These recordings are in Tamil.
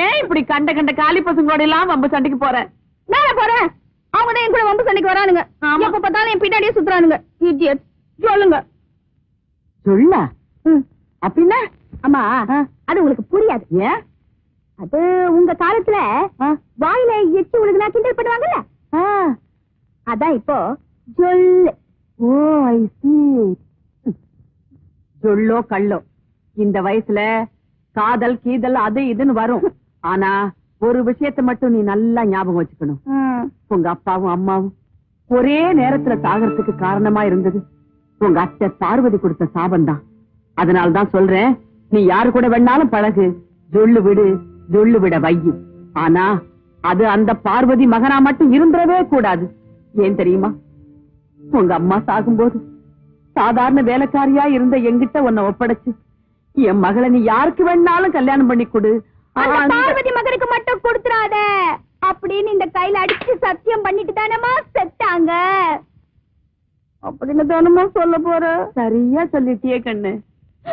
ஏன் இப்படி கண்ட கண்ட காலி பசங்களோட எல்லாம் வம்பு சண்டைக்கு போற? நான் போறேன் அவங்க தான் என் கூட வம்பு சண்டைக்கு வரானுங்க. எப்ப பார்த்தாலும் என் பின்னாடியே சுத்துறானுங்க. சொல்லுங்க. சொல்ல. அப்படின்னா அம்மா அது உங்களுக்கு புரியாது. ஏன்? அது உங்க காலத்துல வாயில எச்சு உழுகுனா கிண்டல் பண்ணுவாங்கல்ல? அதான் இப்போ சொல்லு. ஓ ஐ see. சொல்லோ கள்ளோ. இந்த வயசுல காதல் கீதல் அது இதுன்னு வரும். ஆனா ஒரு விஷயத்தை மட்டும் நீ நல்லா ஞாபகம் வச்சுக்கணும். உங்க அப்பாவும் அம்மாவும் ஒரே நேரத்துல சாகறதுக்கு காரணமா இருந்தது. உங்க அத்தை பார்வதி கொடுத்த சாபம்தான். அதனாலதான் சொல்றேன் நீ யாரு கூட வேணாலும் பழகு. ஜொல்லு விடு ஜொல்லு விட வையி ஆனா அது அந்த பார்வதி மகனா மட்டும் இருந்துடவே கூடாது. ஏன் தெரியுமா? உங்க அம்மா சாகும்போது சாதாரண வேலைக்காரியா இருந்த என்கிட்ட உன்னை ஒப்படைச்சு என் மகளை நீ யாருக்கு வேணாலும் கல்யாணம் பண்ணி கொடு. பார்வதி மகனுக்கு மட்டும் கொடுத்துறாத. அப்படின்னு இந்த கையில அடிச்சு சத்தியம் பண்ணிட்டு தானமா செத்தாங்க. அப்படின்னு தானமா சொல்ல போற? சரியா சொல்லிட்டியே கண்ணு.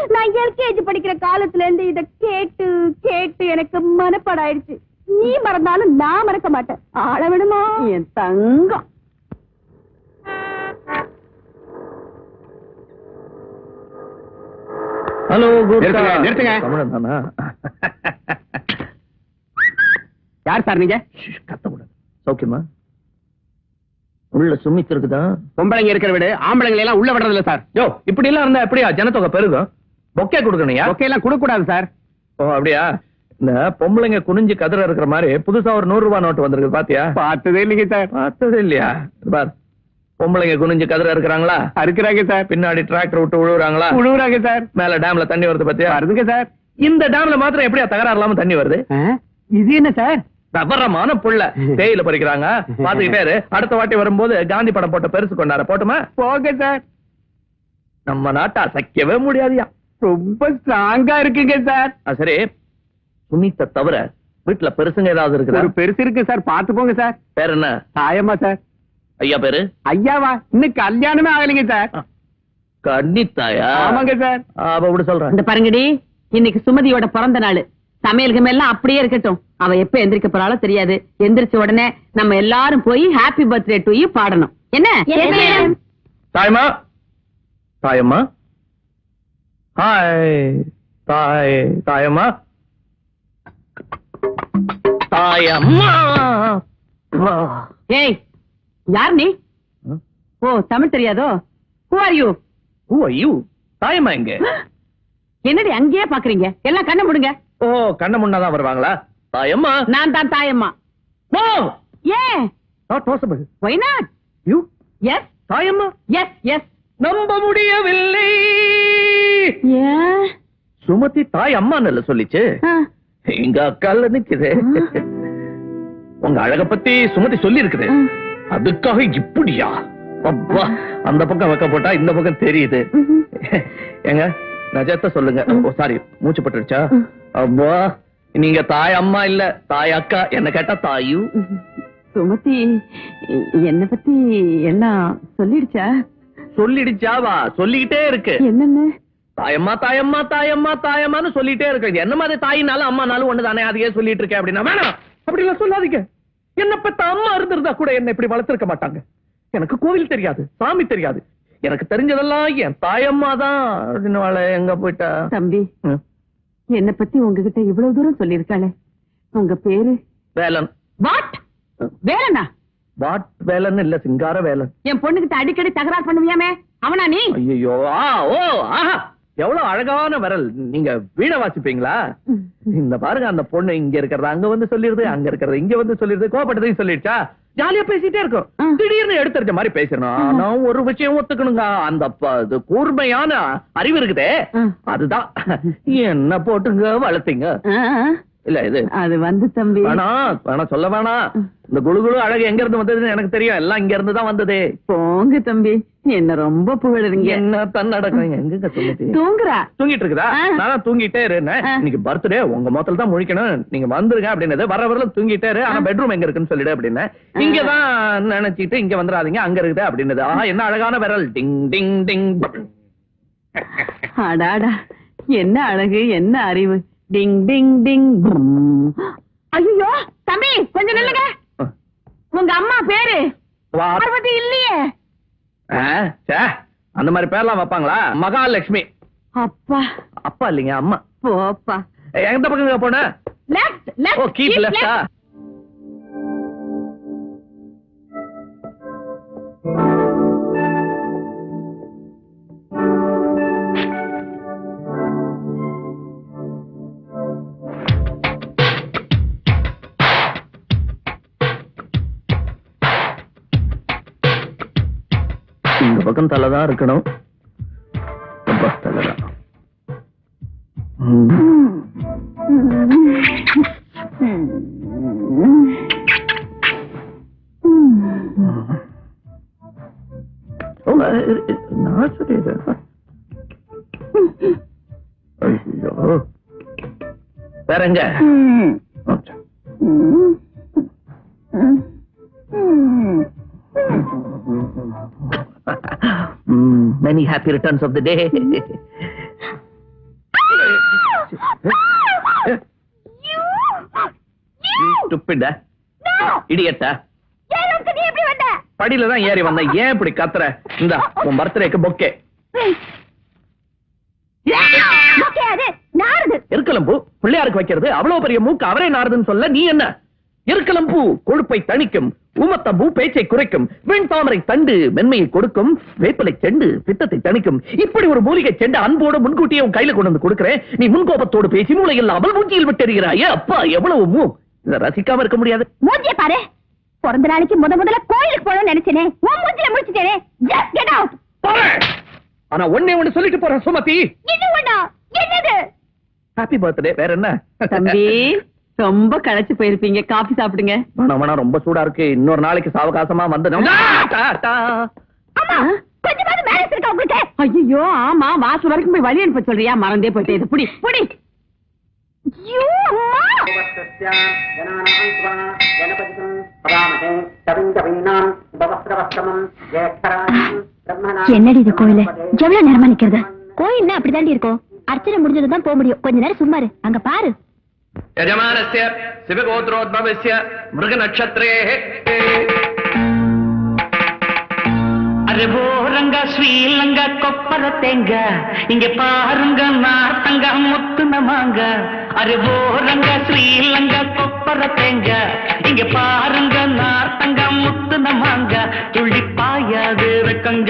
நான் எல்கேஜி படிக்கிற காலத்துல இருந்து இத கேட்டு கேட்டு எனக்கு மனப்பாடாயிடுச்சு. நீ மறந்தாலும் நான் மறக்க மாட்டேன். ஆள விடுமா? என் தங்கம். ஹலோ நிறுத்துங்க, நிறுத்துங்க. யார் சார் நீங்க? கத்தக்கூடாது சௌக்கியமா? உள்ள சுமித் இருக்குதா பொம்பளைங்க இருக்கிற வீடு ஆம்பளைங்களை எல்லாம் உள்ள விடுறது இல்ல சார். யோ இப்படி எல்லாம் இருந்தா எப்படியா? ஜனத்தொகை பெருகும் பொக்கே கொடுக்கணும்யா? ஒக்கே எல்லாம் கொடுக்க கூடாது சார். ஓ அப்படியா? இந்த பொம்பளைங்க குனிஞ்சு கதிர இருக்கிற மாதிரி புதுசா ஒரு நூறு ரூபாய் நோட்டு வந்திருக்கு பாத்தியா? பார்த்ததே இல்லைங்க சார். பார்த்தது இல்லையா? பார். பொம்பளைங்க குனிஞ்சு கதிர இருக்கிறாங்களா? அறுக்குறாங்க சார். பின்னாடி டிராக்டர் விட்டு உழுவுறாங்களா? உழுவுறாங்க சார். மேல டேம்ல தண்ணி வருது பாத்தியா? வருதுங்க சார். இந்த டேம்ல மாத்திரம் எப்படியா தகராறு இல்லாம தண்ணி வருது? இது என்ன சார்? விவரமான புள்ள. தேயில பறிக்கிறாங்க. பாத்துக்கிட்டே இரு. அடுத்த வாட்டி வரும்போது காந்தி படம் போட்ட பெருசு கொண்டாட போட்டுமா? போங்க சார். நம்ம நாட்டை அசைக்கவே முடியாதுயா. ரொம்ப ஸ்ட்ராங்கா இருக்குங்க சார். சரி. சுனித்த தவிர வீட்டுல பெருசுங்க ஏதாவது இருக்குதா? ஒரு பெருசு இருக்கு சார். பாத்து போங்க சார். பேர் என்ன? தாயம்மா சார். ஐயா பேரு? ஐயாவா? இன்னும் கல்யாணமே ஆகலைங்க சார். கன்னித்தாயா? ஆமாங்க சார். அப்படி சொல்றேன். இந்த பாருங்கடி இன்னைக்கு சுமதியோட பிறந்த நாள். சமையலுக்கு எல்லாம் அப்படியே இருக்கட்டும். அவ எப்ப எந்திரிக்க போறாளோ தெரியாது. எந்திரிச்ச உடனே நம்ம எல்லாரும் போய் ஹாப்பி பர்த்டே டு யூ பாடணும். என்ன? தாயம்மா? தாயம்மா? ஹாய். தாய் தாயம்மா? தாயம்மா. ஏய் யார் நீ? ஓ தமிழ் தெரியாதோ? Who are you Who are you? தாயம்மா எங்க? என்னடி அங்கேயே பாக்குறீங்க? எல்லாம் கண்ண முடுங்க. ஓ கண்ண முன்னாதான் வருவாங்களா? தாயம்மா? நான் தான் தாயம்மா. நோ ஏன்? Not possible why not you yes Thayamma? Yes yes நம்ப முடியவில்லை. ஏன் சுமதி தாய் அம்மான்னு சொல்லிச்சு. ஆ. எங்க அக்கால நிக்குது. உங்க அழக பத்தி சுமதி சொல்லி இருக்குது. அதுக்காக இப்படியா? அப்பா அந்த பக்கம் வைக்க போட்டா இந்த பக்கம் தெரியுது. ஏங்க நஜத்தை சொல்லுங்க. சாரி மூச்சு பட்டுருச்சா? அப்பா நீங்க தாய் அம்மா இல்ல தாய் அக்கா என்ன கேட்டா தாயு. சுமதி என்ன பத்தி எல்லாம் சொல்லிடுச்சா? சொல்லிடுச்சாவா சொல்லிக்கிட்டே இருக்கு. என்னன்னு? தாயம்மா தாயம்மா தாயம்மா தாயம்மான்னு சொல்லிட்டே இருக்கு என்ன மாதிரி தாயினாலும் அம்மானாலும் ஒண்ணுதானே? அதையே சொல்லிட்டு இருக்கேன் அப்படின்னா வேணாம். அப்படி எல்லாம் சொல்லாதீங்க. என்ன பெத்த அம்மா இருந்திருந்தா கூட என்ன இப்படி வளர்த்திருக்க மாட்டாங்க. எனக்கு கோவில் தெரியாது சாமி தெரியாது. எனக்கு தெரிஞ்சதெல்லாம் என் தாயம்மா தான் எங்க போயிட்டா? தம்பி. என்ன பத்தி உங்ககிட்ட இவ்வளவு தூரம் சொல்லிருக்காளே உங்க பேரு? வேலன். வாட்? வேலனா? வாட் வேலன் இல்ல சிங்கார வேலன். என் பொண்ணுகிட்ட அடிக்கடி தகராறு பண்ணுவியாமே? அவனா நீ? ஐயோ ஆ ஓ ஆஹா. எவ்வளவு அழகான விரல். நீங்க வீணை வாசிப்பீங்களா? இந்த பாருங்க அந்த பொண்ணு இங்க இருக்கிறது அங்க வந்து சொல்லிருது அங்க இருக்கிறது இங்க வந்து சொல்லிருது கோபப்பட்டதையும் சொல்லிடுச்சா? ஜாலியா பேசிட்டே இருக்கும். திடீர்னு எடுத்துருச்ச மாதிரி பேசணும். ஆனா ஒரு விஷயம் ஒத்துக்கணுங்க. அந்த கூர்மையான அறிவு இருக்குதே. அதுதான். என்ன போட்டுங்க வளர்த்தீங்க. இல்ல இது அது வந்து தம்பி. வேணாம் வேணாம் சொல்ல வேணாம் இந்த குழு குழு அழகு எங்க இருந்து வந்ததுன்னு எனக்கு தெரியும். எல்லாம் இங்க இருந்து தான் வந்ததே. போங்க தம்பி. என்ன ரொம்ப புகழுறீங்க. என்ன தன்னடக்கம்? எங்க சொல்லுது தூங்குறா. தூங்கிட்டு இருக்குதா. நான் தூங்கிட்டே இருந்தேன். இன்னைக்கு பர்த்டே உங்க மொத்தல தான் முழிக்கணும். நீங்க வந்துருங்க அப்படின்னது. வர வரல தூங்கிட்டே இரு. ஆனா பெட்ரூம் எங்க இருக்குன்னு சொல்லிடு அப்படின்னு இங்கதான் நினைச்சிட்டு இங்க வந்துடாதீங்க. அங்க இருக்குது அப்படின்னது. ஆஹா என்ன அழகான விரல். டிங் டிங் டிங். அடாடா. என்ன அழகு என்ன அறிவு. டிங் டிங் டிங் ஐயோ தம்பி கொஞ்சம் நில்லுங்க. உங்க அம்மா பேரு? பார்வதி இல்லையே. அந்த மாதிரி பேர்லாம் வைப்பாங்களா? மகாலட்சுமி. அப்பா. அப்பா இல்லைங்க அம்மா. போப்பா எந்த பக்கம் போன? லெஃப்ட் ஓ லெஃப்ட் கீப் லெஃப்டா இந்த பக்கம் தலை தான் இருக்கணும் அப்பா, தலைதான் நான் சொல்லிடுறேன். ஐயோ. Many happy returns of the day. Stupid, ah. Ah. வந்த? படியில தான் ஏறி வந்தேன். ஏன் இப்படி கத்துற? இந்த உன் பர்த்டேக்கு பொக்கே. எருக்கலம்பூ பிள்ளையாருக்கு வைக்கிறது அவ்வளவு பெரிய மூக்கு அவரே நாறுதுன்னு சொல்ல நீ என்ன? எருக்கலம்பூ கொழுப்பை தணிக்கும் ஊமத்தம்பூ பேச்சை குறைக்கும் வெண்தாமரை தண்டு மென்மையை கொடுக்கும் வேப்பிலை செண்டு பித்தத்தை தணிக்கும். இப்படி ஒரு மூலிகை செண்டு அன்போடு முன்கூட்டியே உன் கையில கொண்டு வந்து கொடுக்கிறேன். நீ முன்கோபத்தோடு பேசி மூளை இல்லாமல் மூஞ்சியில் விட்டெறிகிறாயே அப்பா எவ்வளவு மூ? இதை ரசிக்காம இருக்க முடியாது. மூஞ்சிய பாரு. பிறந்த நாளைக்கு முத முதல்ல கோயிலுக்கு போகணும்னு நினைச்சேனே. உன் மூஞ்சில முடிச்சிட்டேனே. ஜஸ்ட் கெட் அவுட் போறேன் ஆனா ஒண்ணே ஒண்ணு சொல்லிட்டு போறேன் சுமதி. இது ஒண்ணா? என்னது? ஹாப்பி பர்த்டே வேற என்ன? தம்பி. ரொம்ப களைச்சு போயிருப்பீங்க. காபி சாப்பிடுங்க. வேணாம் ரொம்ப சூடா இருக்கு. இன்னொரு நாளைக்கு சாவகாசமா வந்து அம்மா கொஞ்சமாவது மேனேஜ் இருக்கா உங்களுக்கு? ஐயோ ஆமா வாசல் வரைக்கும் போய் வழி அனுப்ப சொல்றியா? மறந்தே போயிட்டே இது. புடி புடி. என்னடி இது கோயிலு? எவ்வளவு நேரமா நிக்கிறது? கோயில்னா அப்படிதாண்டி இருக்கும். அர்ச்சனை முடிஞ்சதுதான் போக முடியும். கொஞ்ச நேரம் சும்மா இரு. அங்க பாரு. யஜமானஸ்ய சிவகோத்ரோத்பவசிய மிருக நட்சத்திரே அரபோரங்க ஸ்ரீலங்க கொப்பர தேங்க இங்க பாருங்க நாத்தங்க முத்துனமாங்க அரபோரங்க ஸ்ரீலங்க கொப்பர தேங்க இங்க பாருங்க நாத்தங்க முத்துனமாங்க துள்ளிப்பாயாது கங்க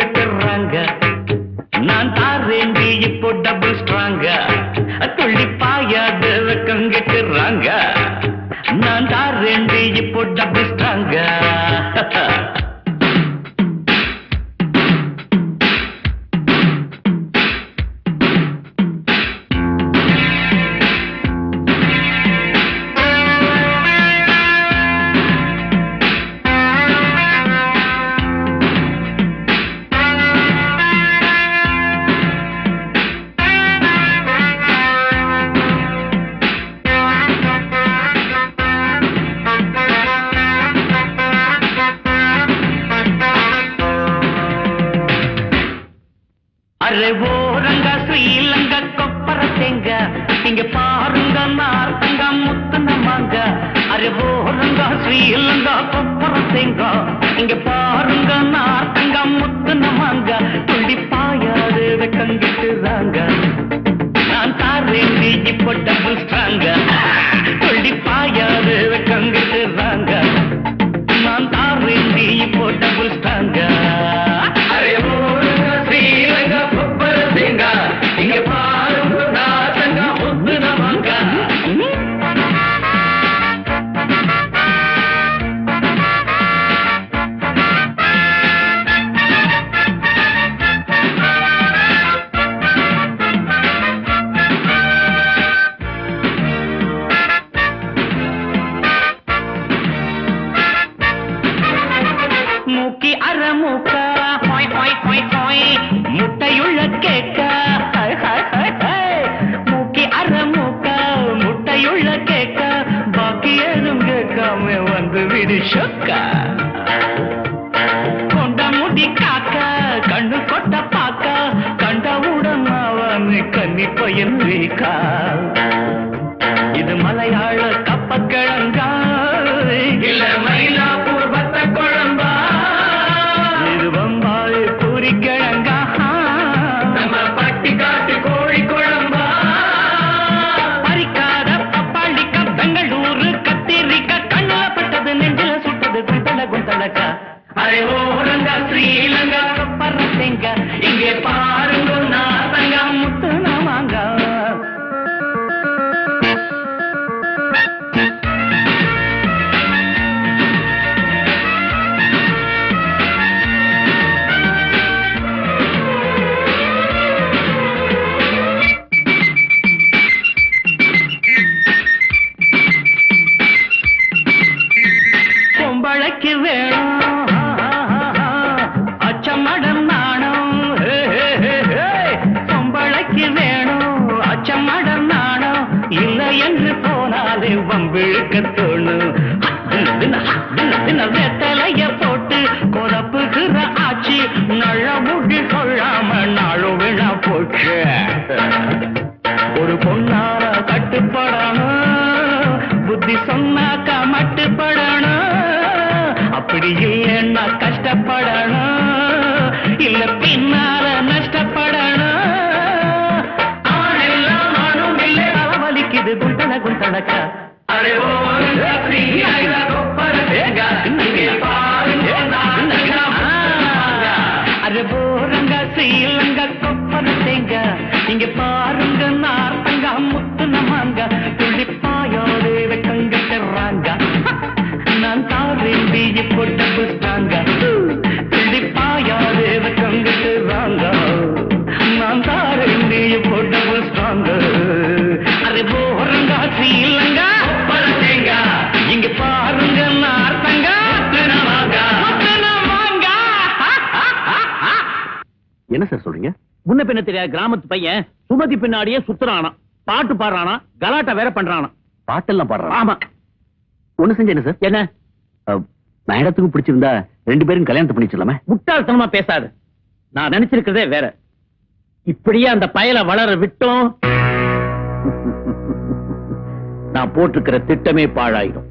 அரே ஓரங்க ஸ்ரீலங்க கொப்பர தேங்க. இங்க பாருங்க நார்த்தங்க முத்துனமாங்க அரே ஓரங்க ஸ்ரீலங்க கொப்பர தேங்க. இங்க பாருங்க நார்த்தங்க முத்துனமாங்க துள்ளி பாயாது வெக்கங்கிட்டுறாங்க நான் தாரேண்டி இப்போ டபுள் ஸ்ட்ராங்க விடு சொக்கா. கொண்ட முடி காக்கா கண்ணு கொட்ட பாக்கா கண்டவுடன் அவன் கன்னி பயில் ரேகா இது மலையாள கப்பக்கிழங்கு வம்பிழுக்க தோணும் வெத்தலைய போட்டு கொதப்புகிற ஆச்சி. நள்ள முடி கொள்ளாம நாளும் விழா போச்சு. ஒரு பொண்ணார கட்டுப்படணும். புத்தி சொன்னாக்கா மட்டுப்படணும். அப்படி இல்லைன்னா கஷ்டப்படணும். இல்ல அரே போரங்க கொப்பர இங்க பாருங்க நார்த்தங்க முத்து நமாங்க துள்ளிப்பாயோடு வெக்கங்க தெர்றாங்க நான் தாரேன் பிய போட்ட புஸ்தா முன்ன பின்ன தெரியாத கிராமத்து பையன் சுமதி பின்னாடியே சுத்துறானா பாட்டு பாடுறானா கலாட்டா வேற பண்றானா பாட்டெல்லாம் பாடுறான்? ஆமா. ஒண்ணு செஞ்ச என்ன சார்? என்ன? மேடத்துக்கும் பிடிச்சிருந்தா ரெண்டு பேரும் கல்யாணத்தை பண்ணிச்சிடலாமே? முட்டாள்தனமா பேசாது. நான் நினைச்சிருக்கிறதே வேற. இப்படியே அந்த பயலை வளர விட்டோம். நான் போட்டிருக்கிற திட்டமே பாழாயிடும்.